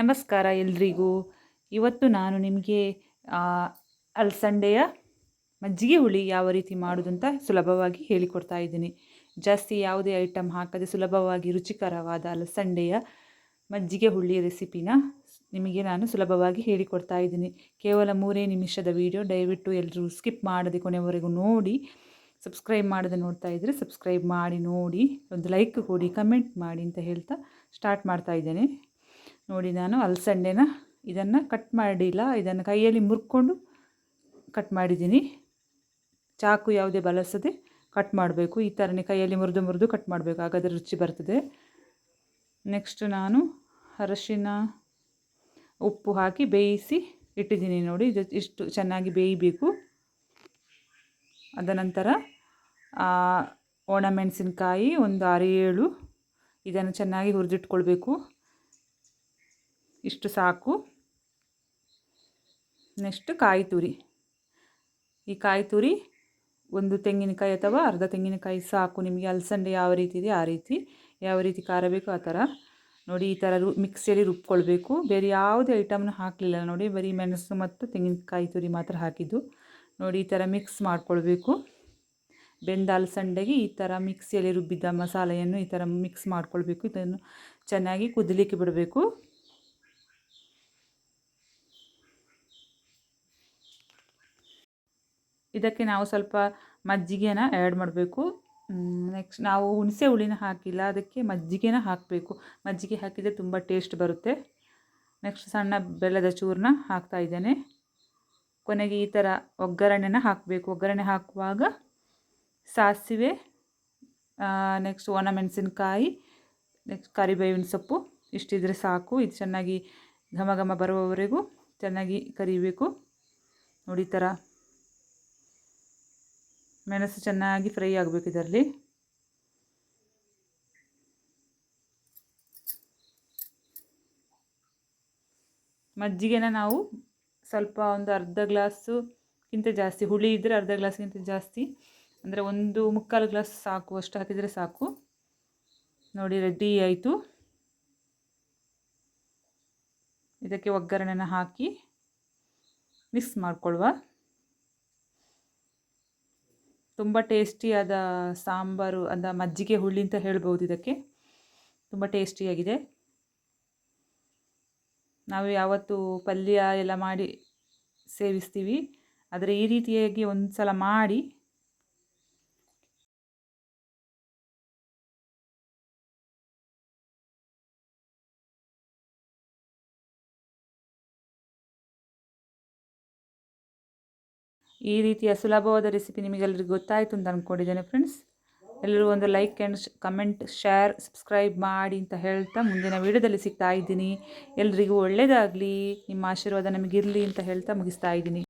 ನಮಸ್ಕಾರ ಎಲ್ರಿಗೂ. ಇವತ್ತು ನಾನು ನಿಮಗೆ ಅಲಸಂಡೆಯ ಮಜ್ಜಿಗೆ ಹುಳಿ ಯಾವ ರೀತಿ ಮಾಡೋದು ಅಂತ ಸುಲಭವಾಗಿ ಹೇಳಿಕೊಡ್ತಾ ಇದ್ದೀನಿ. ಜಾಸ್ತಿ ಯಾವುದೇ ಐಟಮ್ ಹಾಕದೆ ಸುಲಭವಾಗಿ ರುಚಿಕರವಾದ ಅಲಸಂಡೆಯ ಮಜ್ಜಿಗೆ ಹುಳಿ ರೆಸಿಪಿನ ನಿಮಗೆ ನಾನು ಸುಲಭವಾಗಿ ಹೇಳಿಕೊಡ್ತಾ ಇದ್ದೀನಿ. ಕೇವಲ ಮೂರೇ ನಿಮಿಷದ ವಿಡಿಯೋ ದಯವಿಟ್ಟು ಎಲ್ಲರೂ ಸ್ಕಿಪ್ ಮಾಡದೆ ಕೊನೆವರೆಗೂ ನೋಡಿ ಸಬ್ಸ್ಕ್ರೈಬ್ ಮಾಡದೆ ನೋಡ್ತಾ ಇದ್ದರೆ ಸಬ್ಸ್ಕ್ರೈಬ್ ಮಾಡಿ ನೋಡಿ, ಒಂದು ಲೈಕ್ ಕೊಡಿ ಕಮೆಂಟ್ ಮಾಡಿ ಅಂತ ಹೇಳ್ತಾ ಸ್ಟಾರ್ಟ್ ಮಾಡ್ತಾ ಇದ್ದೇನೆ. ನೋಡಿ ನಾನು ಅಲಸಂಡೆನ ಇದನ್ನು ಕಟ್ ಮಾಡಿಲ್ಲ. ಇದನ್ನು ಕೈಯಲ್ಲಿ ಮುರ್ಕೊಂಡು ಕಟ್ ಮಾಡಿದ್ದೀನಿ. ಚಾಕು ಯಾವುದೇ ಬಳಸದೆ ಕಟ್ ಮಾಡಬೇಕು. ಈ ಥರನೇ ಕೈಯಲ್ಲಿ ಮುರಿದು ಮುರಿದು ಕಟ್ ಮಾಡಬೇಕು. ಹಾಗಾದರೆ ರುಚಿ ಬರ್ತದೆ. ನೆಕ್ಸ್ಟ್ ನಾನು ಅರಶಿನ ಉಪ್ಪು ಹಾಕಿ ಬೇಯಿಸಿ ಇಟ್ಟಿದ್ದೀನಿ ನೋಡಿ. ಇದು ಇಷ್ಟು ಚೆನ್ನಾಗಿ ಬೇಯಬೇಕು. ಅದ ನಂತರ ಒಣಮೆಣಸಿನ್ಕಾಯಿ ಒಂದು ಆರು ಏಳು ಇದನ್ನು ಚೆನ್ನಾಗಿ ಹುರಿದಿಟ್ಕೊಳ್ಬೇಕು. ಇಷ್ಟು ಸಾಕು. ನೆಕ್ಸ್ಟ್ ಕಾಯಿ ತುರಿ. ಈ ಕಾಯಿ ತುರಿ ಒಂದು ತೆಂಗಿನಕಾಯಿ ಅಥವಾ ಅರ್ಧ ತೆಂಗಿನಕಾಯಿ ಸಾಕು. ನಿಮಗೆ ಅಲಸಂಡೆ ಯಾವ ರೀತಿ ಇದೆ ಆ ರೀತಿ. ಯಾವ ರೀತಿ ಖಾರ ಬೇಕು ಆ ಥರ. ನೋಡಿ, ಈ ಥರ ರು, ಮಿಕ್ಸಿಯಲ್ಲಿ ರುಬ್ಕೊಳ್ಬೇಕು. ಬೇರೆ ಯಾವುದೇ ಐಟಮ್ನ ಹಾಕಲಿಲ್ಲ. ನೋಡಿ, ಬರೀ ಮೆಣಸು ಮತ್ತು ತೆಂಗಿನಕಾಯಿ ತುರಿ ಮಾತ್ರ ಹಾಕಿದ್ದು. ನೋಡಿ, ಈ ಥರ ಮಿಕ್ಸ್ ಮಾಡ್ಕೊಳ್ಬೇಕು. ಬೆಂದ ಅಲಸಂಡೆಗೆ ಈ ಥರ ಮಿಕ್ಸಿಯಲ್ಲಿ ರುಬ್ಬಿದ್ದ ಮಸಾಲೆಯನ್ನು ಈ ಥರ ಮಿಕ್ಸ್ ಮಾಡ್ಕೊಳ್ಬೇಕು. ಇದನ್ನು ಚೆನ್ನಾಗಿ ಕುದಲಿಕ್ಕೆ ಬಿಡಬೇಕು. ಇದಕ್ಕೆ ನಾವು ಸ್ವಲ್ಪ ಮಜ್ಜಿಗೆನ ಆ್ಯಡ್ ಮಾಡಬೇಕು. ನೆಕ್ಸ್ಟ್ ನಾವು ಹುಣಸೆ ಹುಳಿನ ಹಾಕಿಲ್ಲ, ಅದಕ್ಕೆ ಮಜ್ಜಿಗೆನ ಹಾಕಬೇಕು. ಮಜ್ಜಿಗೆ ಹಾಕಿದರೆ ತುಂಬ ಟೇಸ್ಟ್ ಬರುತ್ತೆ. ನೆಕ್ಸ್ಟ್ ಸಣ್ಣ ಬೆಲ್ಲದ ಚೂರನ್ನ ಹಾಕ್ತಾ ಇದ್ದೇನೆ. ಕೊನೆಗೆ ಈ ಥರ ಒಗ್ಗರಣೆನ ಹಾಕಬೇಕು. ಒಗ್ಗರಣೆ ಹಾಕುವಾಗ ಸಾಸಿವೆ ನೆಕ್ಸ್ಟ್ ಒಣಮೆಣಸಿನ್ಕಾಯಿ ನೆಕ್ಸ್ಟ್ ಕರಿಬೇವಿನ ಸೊಪ್ಪು, ಇಷ್ಟಿದ್ರೆ ಸಾಕು. ಇದು ಚೆನ್ನಾಗಿ ಘಮ ಘಮ ಬರುವವರೆಗೂ ಚೆನ್ನಾಗಿ ಕರಿಬೇಕು. ನೋಡಿ ಈ ಥರ ಮೆಣಸು ಚೆನ್ನಾಗಿ ಫ್ರೈ ಆಗಬೇಕು ಇದರಲ್ಲಿ. ಮಜ್ಜಿಗೆನ ನಾವು ಸ್ವಲ್ಪ ಒಂದು ಅರ್ಧ ಗ್ಲಾಸುಗಿಂತ ಜಾಸ್ತಿ, ಹುಳಿ ಇದ್ದರೆ ಅರ್ಧ ಗ್ಲಾಸ್ಗಿಂತ ಜಾಸ್ತಿ, ಅಂದರೆ ಒಂದು ಮುಕ್ಕಾಲು ಗ್ಲಾಸ್ ಸಾಕು, ಅಷ್ಟು ಹಾಕಿದರೆ ಸಾಕು. ನೋಡಿ, ರೆಡಿ ಆಯಿತು. ಇದಕ್ಕೆ ಒಗ್ಗರಣೆನ ಹಾಕಿ ಮಿಕ್ಸ್ ಮಾಡಿಕೊಳ್ಳುವ ತುಂಬ ಟೇಸ್ಟಿಯಾದ ಸಾಂಬಾರು, ಅಂದ ಮಜ್ಜಿಗೆ ಹುಳಿ ಅಂತ ಹೇಳ್ಬೋದು ಇದಕ್ಕೆ. ತುಂಬ ಟೇಸ್ಟಿಯಾಗಿದೆ ನಾವು ಯಾವತ್ತು ಪಲ್ಯ ಎಲ್ಲ ಮಾಡಿ ಸೇವಿಸ್ತೀವಿ. ಆದರೆ ಈ ರೀತಿಯಾಗಿ ಒಂದು ಸಲ ಮಾಡಿ ಈ ರೀತಿಯ ಸುಲಭವಾದ ರೆಸಿಪಿ ನಿಮಗೆಲ್ಲರಿಗೂ ಗೊತ್ತಾಯಿತು ಅಂತ ಅಂದ್ಕೊಂಡಿದ್ದೇನೆ ಫ್ರೆಂಡ್ಸ್ ಎಲ್ಲರೂ ಒಂದು like and comment share subscribe ಮಾಡಿ ಅಂತ ಹೇಳ್ತಾ ಮುಂದಿನ ವೀಡಿಯೋದಲ್ಲಿ ಸಿಗ್ತಾ ಇದ್ದೀನಿ. ಎಲ್ರಿಗೂ ಒಳ್ಳೆಯದಾಗಲಿ ನಿಮ್ಮ ಆಶೀರ್ವಾದ ನಮಗಿರಲಿ ಅಂತ ಹೇಳ್ತಾ ಮುಗಿಸ್ತಾ ಇದ್ದೀನಿ.